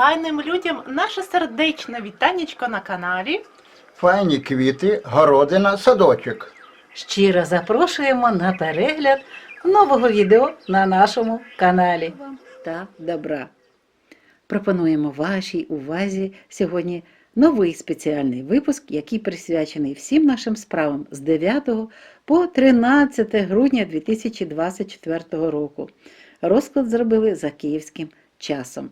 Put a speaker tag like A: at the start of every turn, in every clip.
A: файним людям наше сердечне вітанечко на каналі.
B: Файні квіти, городина, садочок.
C: Щиро запрошуємо на перегляд нового відео на нашому каналі та добра. Пропонуємо вашій увазі сьогодні новий спеціальний випуск, який присвячений всім нашим справам з 9 по 13 грудня 2024 року. Розклад зробили за київським часом.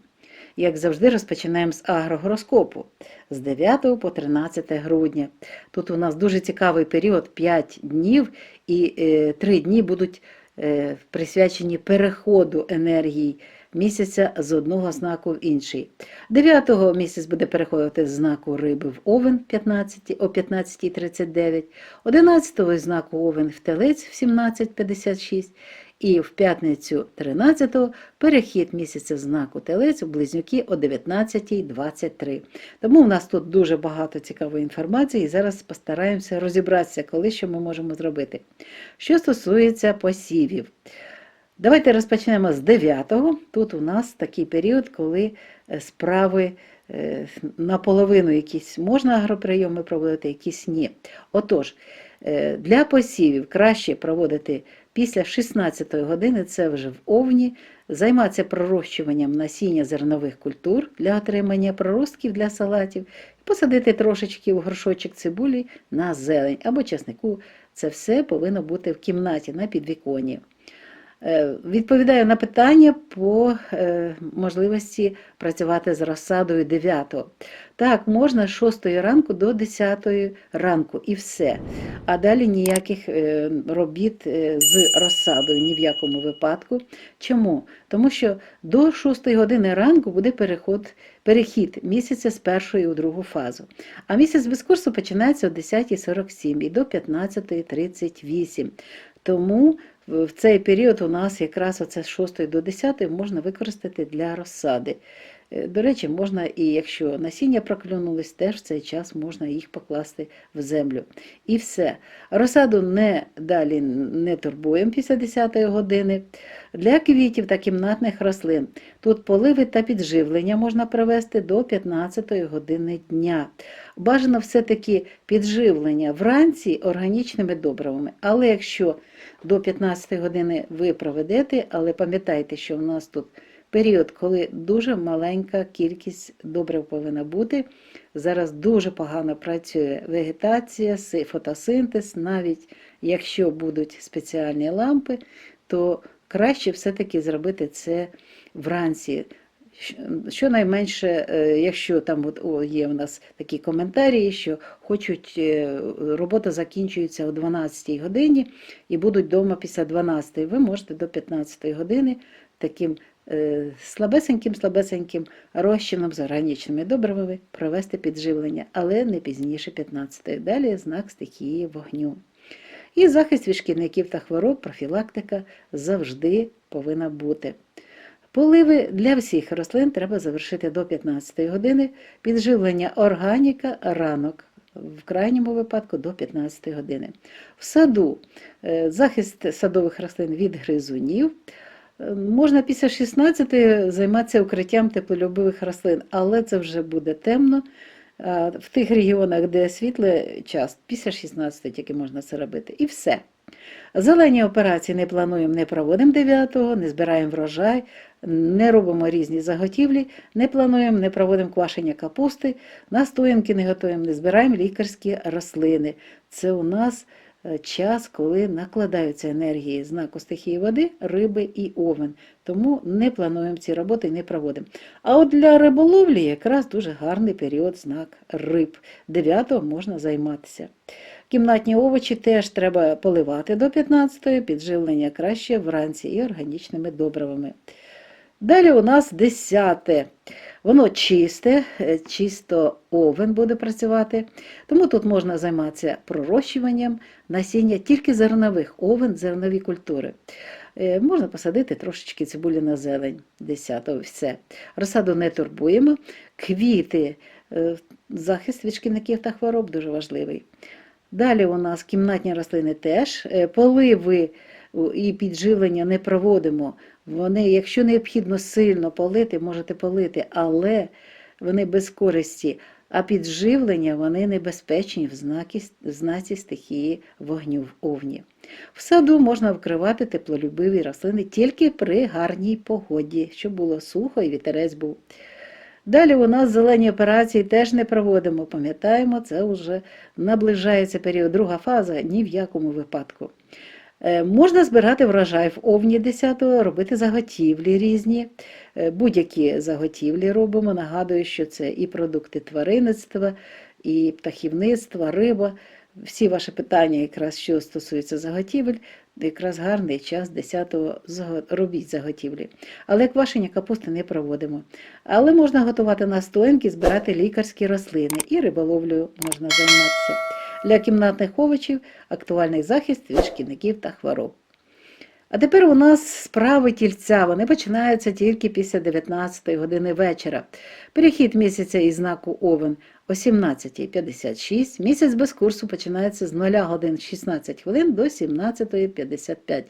C: Як завжди, розпочинаємо з агрогороскопу з 9 по 13 грудня. Тут у нас дуже цікавий період 5 днів, і е, 3 дні будуть е, присвячені переходу енергії місяця з одного знаку в інший. 9 місяць буде переходити з знаку риби в Овен 15, о 15.39, 11 знаку Овен в Телець в 17.56 і в п'ятницю 13-го перехід місяця знаку Телець у Близнюки о 19.23. Тому в нас тут дуже багато цікавої інформації, і зараз постараємося розібратися, коли що ми можемо зробити. Що стосується посівів. Давайте розпочнемо з 9-го. Тут у нас такий період, коли е, справи е, наполовину якісь можна агроприйоми проводити, якісь ні. Отож, е, для посівів краще проводити після 16 години, це вже в овні, займатися пророщуванням насіння зернових культур для отримання проростків для салатів, посадити трошечки у горшочок цибулі на зелень або часнику. Це все повинно бути в кімнаті на підвіконні. Е, Відповідаю на питання по е, можливості працювати з розсадою 9. Так, можна з 6 ранку до 10 ранку і все. А далі ніяких е, робіт з розсадою ні в якому випадку. Чому? Тому що до 6 години ранку буде переход, перехід місяця з першої у другу фазу. А місяць без курсу починається о 10.47 і до 15.38. Тому в цей період у нас якраз оце з 6 до 10 можна використати для розсади. Е, До речі, можна і якщо насіння проклюнулись, теж в цей час можна їх покласти в землю. І все. Розсаду не далі не турбуємо після 10 години. Для квітів та кімнатних рослин тут поливи та підживлення можна провести до 15 години дня. Бажано все-таки підживлення вранці органічними добривами. Але якщо до 15 години ви проведете, але пам'ятайте, що в нас тут період, коли дуже маленька кількість добрив повинна бути. Зараз дуже погано працює вегетація, фотосинтез, навіть якщо будуть спеціальні лампи, то краще все-таки зробити це вранці. Щонайменше, е, якщо там от, є у нас такі коментарі, що хочуть, е, робота закінчується о 12 годині і будуть вдома після 12, ви можете до 15 години таким слабесеньким-слабесеньким розчином з органічними добривами провести підживлення, але не пізніше 15. Далі знак стихії вогню. І захист від шкідників та хвороб, профілактика завжди повинна бути. Поливи для всіх рослин треба завершити до 15 години, підживлення органіка ранок, в крайньому випадку до 15 години. В саду е, захист садових рослин від гризунів. Можна після 16 займатися укриттям теплолюбивих рослин, але це вже буде темно. В тих регіонах, де світлий час, після 16 тільки можна це робити. І все. Зелені операції не плануємо, не проводимо 9-го, не збираємо врожай, не робимо різні заготівлі, не плануємо, не проводимо квашення капусти, настоянки не готуємо, не збираємо лікарські рослини. Це у нас час, коли накладаються енергії знаку стихії води, риби і овен. Тому не плануємо ці роботи і не проводимо. А от для риболовлі якраз дуже гарний період знак риб. 9-го можна займатися. Кімнатні овочі теж треба поливати до 15-ї, підживлення краще вранці і органічними добривами. Далі у нас 10. Воно чисте, е, чисто овен буде працювати, тому тут можна займатися пророщуванням насіння тільки зернових, овен, зернові культури. Е, Можна посадити трошечки цибулі на зелень 10-го, все. Розсаду не турбуємо. Квіти, е, захист від шкідників та хвороб дуже важливий. Далі у нас кімнатні рослини теж, поливи і підживлення не проводимо. Вони, якщо необхідно сильно полити, можете полити, але вони без користі. А підживлення вони небезпечні в знакі, в знаці стихії вогню в овні. В саду можна вкривати теплолюбиві рослини тільки при гарній погоді, щоб було сухо і вітерець був. Далі у нас зелені операції теж не проводимо. Пам'ятаємо, це вже наближається період. Друга фаза ні в якому випадку. Е, Можна збирати врожай в овні 10-го, робити заготівлі різні. Е, Будь-які заготівлі робимо. Нагадую, що це і продукти тваринництва, і птахівництва, риба. Всі ваші питання, якраз що стосується заготівель, якраз гарний час 10-го робіть заготівлі. Але квашення капусти не проводимо. Але можна готувати настоянки, збирати лікарські рослини і риболовлею можна займатися. Для кімнатних овочів актуальний захист від шкідників та хвороб. А тепер у нас справи тільця. Вони починаються тільки після 19 години вечора. Перехід місяця із знаку Овен о 17.56. Місяць без курсу починається з 0 годин 16 хвилин до 17.55.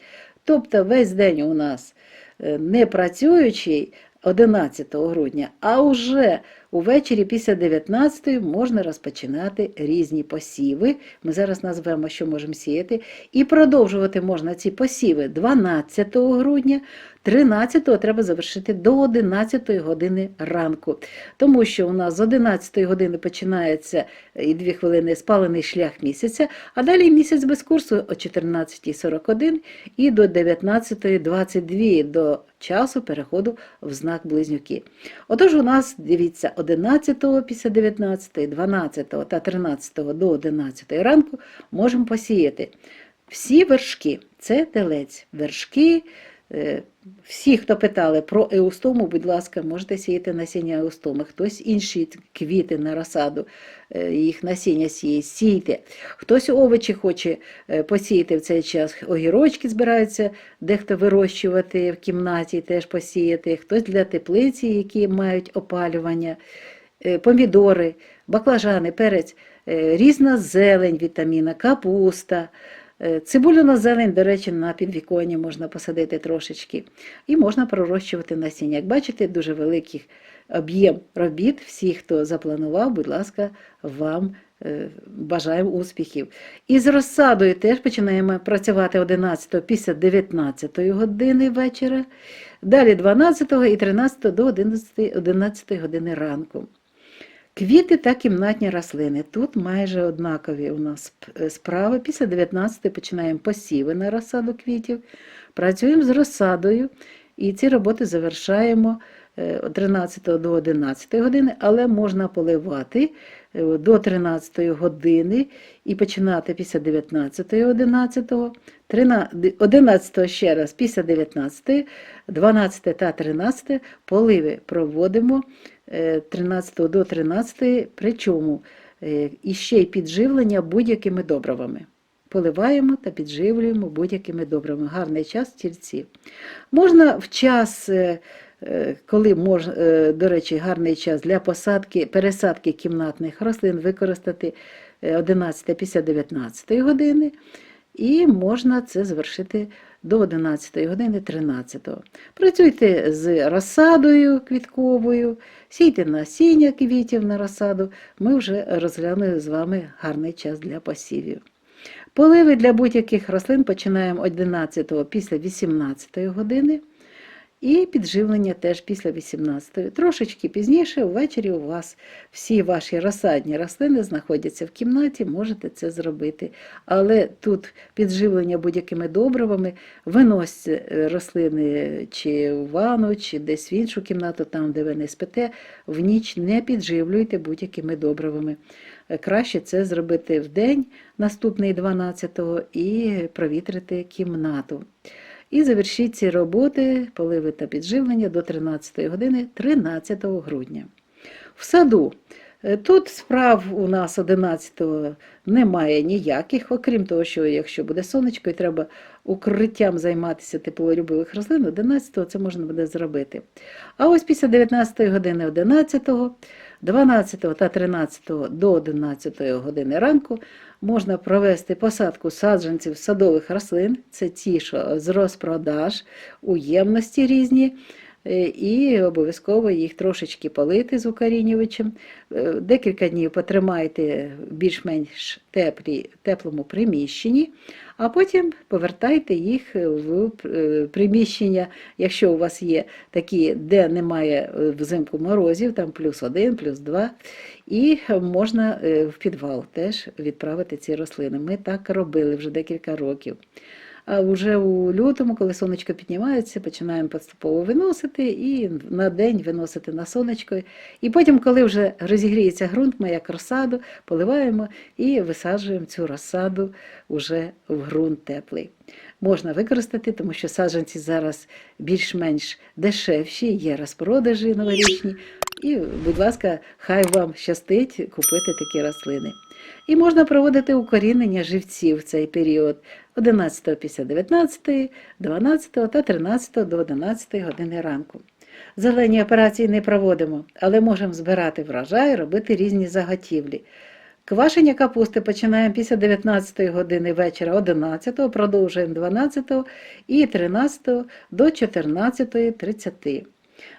C: Тобто весь день у нас е, не працюючий 11 грудня, а вже увечері після 19 можна розпочинати різні посіви. Ми зараз назвемо, що можемо сіяти. І продовжувати можна ці посіви 12 грудня, 13-го треба завершити до 11 години ранку. Тому що у нас з 11 години починається е, і 2 хвилини спалений шлях місяця, а далі місяць без курсу о 14.41 і до 19.22 до часу переходу в знак близнюки. Отож, у нас, дивіться, 11 після 19, 12 та 13 до 11 ранку можемо посіяти всі вершки. Це телець, вершки. Всі, хто питали про еустому, будь ласка, можете сіяти насіння еустоми. Хтось інші квіти на розсаду, е, їх насіння сіє, сійте. Хтось овочі хоче е, посіяти в цей час. Огірочки збираються дехто вирощувати в кімнаті, теж посіяти. Хтось для теплиці, які мають опалювання, е, помідори, баклажани, перець, різна зелень, вітаміна, капуста. Е, Цибуляна зелень, до речі, на підвіконні можна посадити трошечки. І можна пророщувати насіння. Як бачите, дуже великий об'єм робіт. Всі, хто запланував, будь ласка, вам е, бажаємо успіхів. І з розсадою теж починаємо працювати 11 після 19 години вечора, далі 12 і 13 до 11, 11 години ранку. Квіти та кімнатні рослини. Тут майже однакові у нас е, справи. Після 19 починаємо посіви на розсаду квітів, працюємо з розсадою. І ці роботи завершаємо е, 13 до 11 години, але можна поливати е, до 13 години і починати після 19 11, 11 ще раз. Після 19, 12 та 13 поливи проводимо е, 13 до 13, причому е, і ще й підживлення будь-якими добривами. Поливаємо та підживлюємо будь-якими добривами. Гарний час тільці. Можна в час, е, е, коли мож, до речі, гарний час для посадки, пересадки кімнатних рослин використати е, 11 після 19 години, і можна це звершити до 11 години 13. Працюйте з розсадою квітковою, сійте насіння квітів на розсаду. Ми вже розглянули з вами гарний час для посівів. Поливи для будь-яких рослин починаємо 11 після 18 години. І підживлення теж після 18-ї. Трошечки пізніше, ввечері у вас всі ваші розсадні рослини знаходяться в кімнаті, можете це зробити. Але тут підживлення будь-якими добривами, виносьте е, рослини чи в ванну, чи десь в іншу кімнату, там, де ви не спите, в ніч не підживлюйте будь-якими добривами. Е, Краще це зробити в день, наступний 12-го, і провітрити кімнату. І завершіть ці роботи, поливи та підживлення до 13 години 13 грудня. В саду Тут справ у нас 11-го немає ніяких, окрім того, що якщо буде сонечко і треба укриттям займатися теплолюбивих рослин, 11-го це можна буде зробити. А ось після 19-ї години 11-го, 12-го та 13-го до 11-ї години ранку можна провести посадку саджанців садових рослин, це ті, що з розпродаж, у ємності різні. Е, І обов'язково їх трошечки полити з укорінювачем. Е, Декілька днів потримайте в більш-менш теплому приміщенні, а потім повертайте їх в е, приміщення, якщо у вас є такі, де немає взимку морозів, там плюс один, плюс два, і можна в підвал теж відправити ці рослини. Ми так робили вже декілька років. А вже у лютому, коли сонечко піднімається, починаємо поступово виносити і на день виносити на сонечко. І потім, коли вже розігріється ґрунт, ми як розсаду поливаємо і висаджуємо цю розсаду уже в ґрунт теплий. Можна використати, тому що саджанці зараз більш-менш дешевші, є розпродажі новорічні. І, будь ласка, хай вам щастить купити такі рослини. І можна проводити укорінення живців в цей період 11 після 19, 12 та 13 до 11 години ранку. Зелені операції не проводимо, але можемо збирати врожай, робити різні заготівлі. Квашення капусти починаємо після 19 години вечора 11, продовжуємо 12 і 13 до 14.30.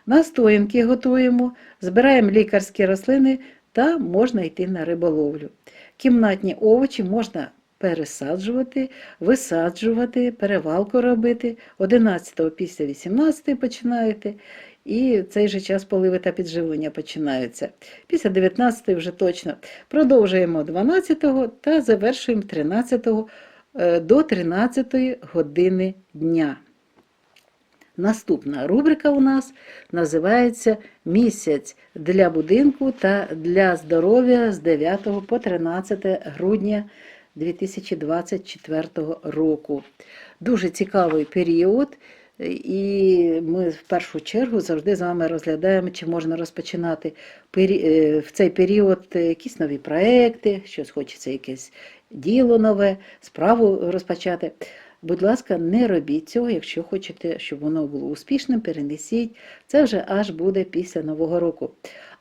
C: Настоянки готуємо, збираємо лікарські рослини та можна йти на риболовлю. Кімнатні овочі можна пересаджувати, висаджувати, перевалку робити. 11 після 18 починаєте. І в цей же час поливи та підживлення починаються. Після 19 вже точно. Продовжуємо 12-го та завершуємо 13 е, до 13 години дня. Наступна рубрика у нас називається Місяць для будинку та для здоров'я з 9 по 13 грудня 2024 року. Дуже цікавий період, і ми в першу чергу завжди з вами розглядаємо, чи можна розпочинати е, в цей період якісь нові проекти, щось хочеться якесь діло нове, справу розпочати. Будь ласка, не робіть цього, якщо хочете, щоб воно було успішним, перенесіть. Це вже аж буде після Нового року.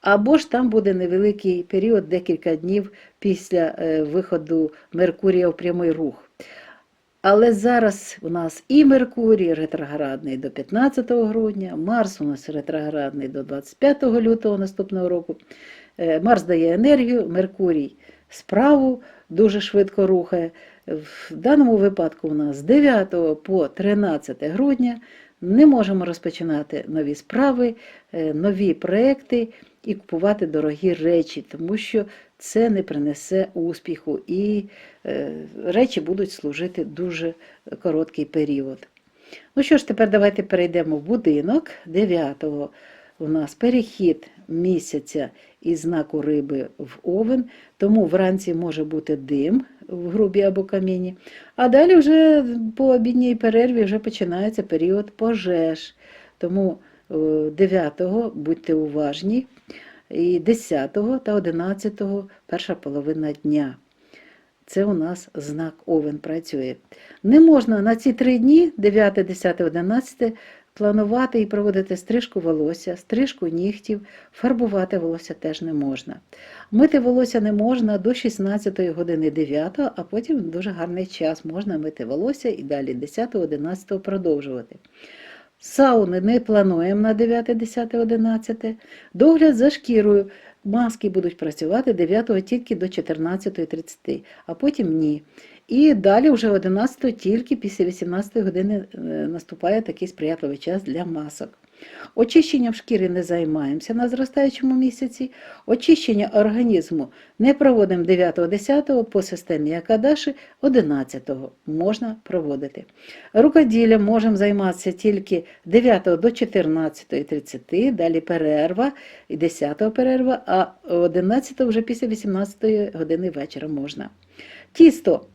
C: Або ж там буде невеликий період, декілька днів після е, виходу Меркурія в прямий рух. Але зараз у нас і Меркурій ретроградний до 15 грудня, Марс у нас ретроградний до 25 лютого наступного року. Е, Марс дає енергію, Меркурій справу дуже швидко рухає. В даному випадку у нас з 9 по 13 грудня не можемо розпочинати нові справи, е, нові проекти і купувати дорогі речі, тому що це не принесе успіху і е, речі будуть служити дуже короткий період. Ну що ж, тепер давайте перейдемо в будинок 9 у нас перехід місяця із знаку риби в овен, тому вранці може бути дим в грубі або камінні. А далі вже по обідній перерві вже починається період пожеж. Тому 9-го будьте уважні, і 10 та 11 перша половина дня. Це у нас знак Овен працює. Не можна на ці три дні, 9, 10, 11, планувати і проводити стрижку волосся, стрижку нігтів, фарбувати волосся теж не можна. Мити волосся не можна до 16 години 9, а потім дуже гарний час можна мити волосся і далі 10, 11 продовжувати. Сауни не плануємо на 9, 10, 11. Догляд за шкірою. Маски будуть працювати 9 тільки до 14.30, а потім ні. І далі вже 11 тільки після 18 години е, наступає такий сприятливий час для масок. Очищенням шкіри не займаємося на зростаючому місяці. Очищення організму не проводимо 9-10 по системі Акадаші 11-го можна проводити. Рукоділлям можемо займатися тільки 9 до 14.30, далі перерва, і 10 перерва, а 11 вже після 18 години вечора можна. Тісто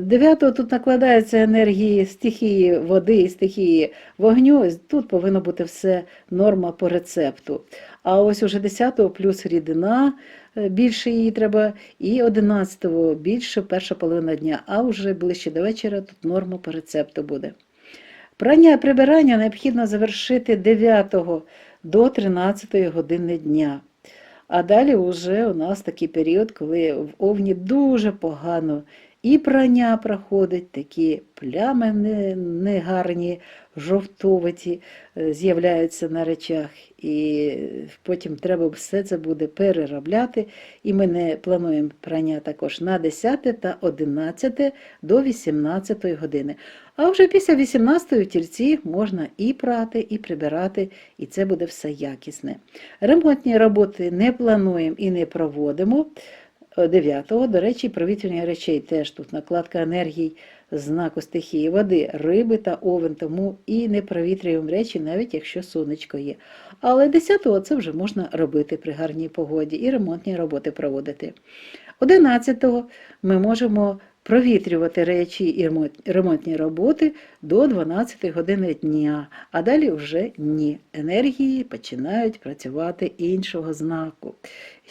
C: Дев'ятого тут накладається енергії стихії води і стихії вогню. Тут повинно бути все норма по рецепту. А ось уже 10-го плюс рідина, е, більше її треба, і 11-го більше перша половина дня, а вже ближче до вечора тут норма по рецепту буде. Прання прибирання необхідно завершити 9 до 13 години дня. А далі вже у нас такий період, коли в овні дуже погано і прання проходить, такі плями негарні, жовтоваті е, з'являються на речах, і потім треба все це буде переробляти. І ми не плануємо прання також на 10 та 11 до 18 години. А вже після 18 тільці можна і прати, і прибирати, і це буде все якісне. Ремонтні роботи не плануємо і не проводимо. 9-го, до речі, провітрювання речей теж тут накладка енергій знаку стихії води, риби та овен, тому і не провітрюємо речі, навіть якщо сонечко є. Але 10-го це вже можна робити при гарній погоді і ремонтні роботи проводити. 11-го ми можемо провітрювати речі і ремонтні роботи до 12 години дня, а далі вже ні. Енергії починають працювати іншого знаку.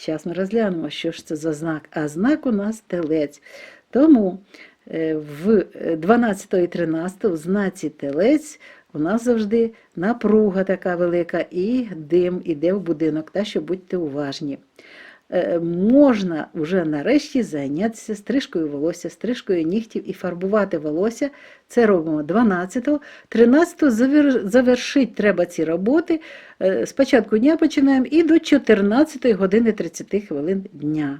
C: Зараз ми розглянемо, що ж це за знак. А знак у нас телець. Тому е, в 12 і 13 в знаці телець у нас завжди напруга така велика, і дим іде в будинок, так що будьте уважні. Е, Можна вже нарешті зайнятися стрижкою волосся, стрижкою нігтів і фарбувати волосся. Це робимо 12-го. 13-го завершити треба ці роботи. Е, З початку дня починаємо і до 14 години 30 хвилин дня.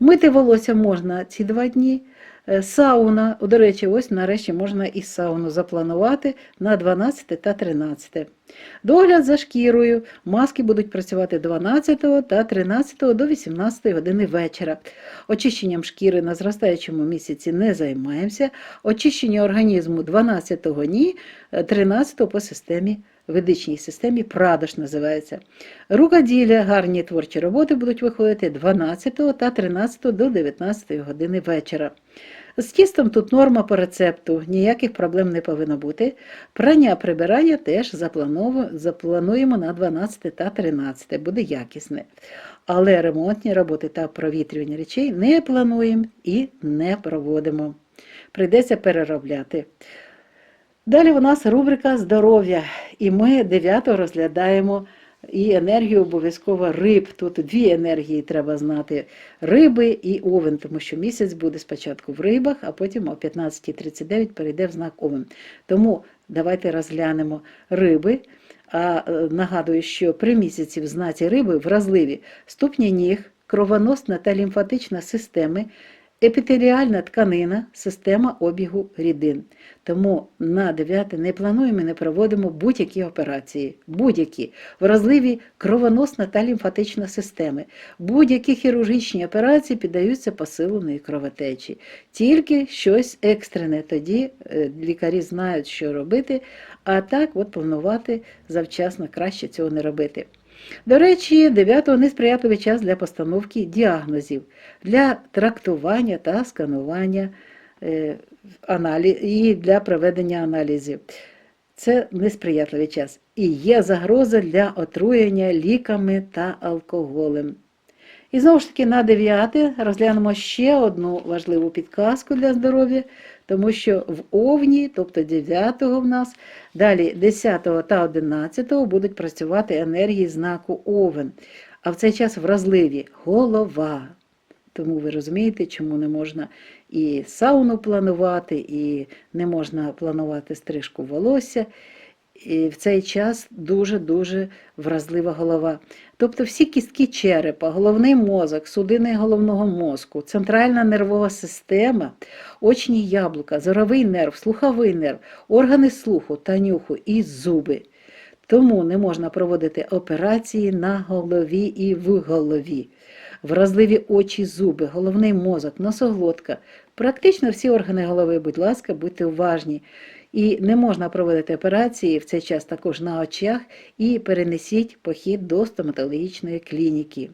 C: Мити волосся можна ці два дні. Е, Сауна, до речі, ось нарешті можна і сауну запланувати на 12 та 13. Догляд за шкірою. Маски будуть працювати 12 та 13 до 18 години вечора. Очищенням шкіри на зростаючому місяці не займаємося. Очищення організму 12 ні, е, 13 по системі ведичній системі Прадош називається. Рукоділля, гарні творчі роботи будуть виходити 12 та 13 до 19 години вечора. З тістом тут норма по рецепту, ніяких проблем не повинно бути. Прання прибирання теж заплануємо на 12 та 13, буде якісне. Але ремонтні роботи та провітрювання речей не плануємо і не проводимо. Прийдеться переробляти. Далі у нас рубрика здоров'я, і ми 9 розглядаємо і енергію обов'язково риб. Тут дві енергії треба знати: риби і овен, тому що місяць буде спочатку в рибах, а потім о 15.39 перейде в знак овен. Тому давайте розглянемо риби. А е, нагадую, що при місяці в знаці риби вразливі ступні ніг, кровоносна та лімфатична системи, епітеріальна тканина, система обігу рідин. Тому на 9 не плануємо і не проводимо будь-які операції, будь-які вразливі кровоносна та лімфатична системи. Будь-які хірургічні операції піддаються посиленої кровотечі. Тільки щось екстрене, тоді е, лікарі знають, що робити, а так от планувати завчасно краще цього не робити. До речі, 9-го несприятливий час для постановки діагнозів, для трактування та сканування е, і для проведення аналізів. Це несприятливий час. І є загроза для отруєння ліками та алкоголем. І знову ж таки на 9 розглянемо ще одну важливу підказку для здоров'я, тому що в Овні, тобто 9 в нас, далі 10 та 11 го будуть працювати енергії знаку Овен. А в цей час вразливі голова. Тому ви розумієте, чому не можна і сауну планувати, і не можна планувати стрижку волосся. І в цей час дуже-дуже вразлива голова. Тобто всі кістки черепа, головний мозок, судини головного мозку, центральна нервова система, очні яблука, зоровий нерв, слуховий нерв, органи слуху та нюху і зуби. Тому не можна проводити операції на голові і в голові. Вразливі очі, зуби, головний мозок, носоглотка. Практично всі органи голови, будь ласка, будьте уважні. І не можна проводити операції в цей час також на очах і перенесіть похід до стоматологічної клініки.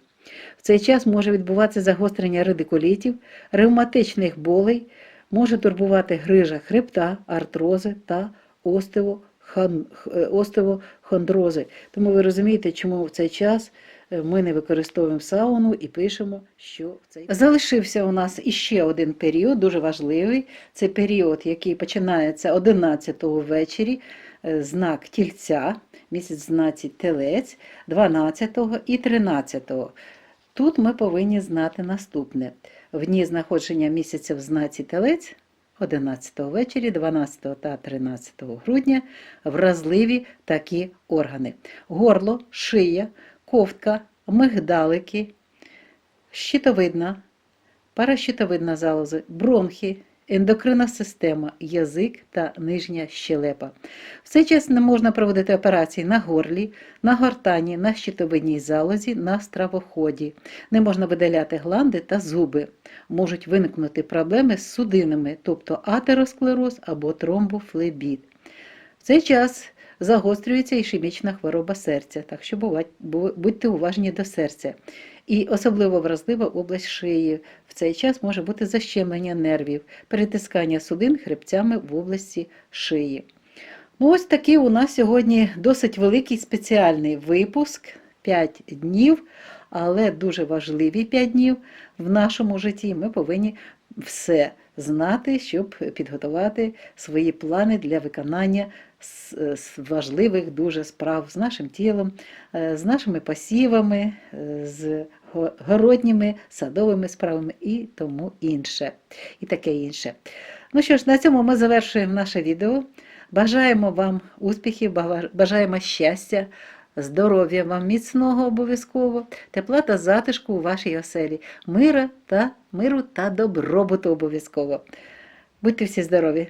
C: В цей час може відбуватися загострення радикулітів, ревматичних болей, може турбувати грижа хребта, артрози та е, остеохондрози. Тому ви розумієте, чому в цей час ми не використовуємо сауну і пишемо, що в цей залишився у нас іще один період, дуже важливий. Це період, який починається 11-го ввечері, е, знак тільця, місяць знацять телець, 12-го і 13-го. Тут ми повинні знати наступне: в дні знаходження місяця в знаці телець 11 ввечері, 12 та 13 грудня вразливі такі органи: горло, шия, ковтка, мигдалики, щитовидна, паращитовидна залоза, бронхи, ендокринна система, язик та нижня щелепа. В цей час не можна проводити операції на горлі, на гортані, на щитовидній залозі, на стравоході. Не можна видаляти гланди та зуби. Можуть виникнути проблеми з судинами, тобто атеросклероз або тромбофлебіт. В цей час загострюється ішемічна хвороба серця, так що будьте уважні до серця. І особливо вразлива область шиї. В цей час може бути защемлення нервів, перетискання судин хребцями в області шиї. Ну, ось такий у нас сьогодні досить великий спеціальний випуск 5 днів, але дуже важливі 5 днів в нашому житті. Ми повинні все знати, щоб підготувати свої плани для виконання с- важливих дуже справ з нашим тілом, е, з нашими посівами, е, з городніми, садовими справами і тому інше. І таке інше. Ну що ж, на цьому ми завершуємо наше відео. Бажаємо вам успіхів, бажаємо щастя, здоров'я вам міцного обов'язково, тепла та затишку у вашій оселі, мира та миру та добробуту обов'язково. Будьте всі здорові!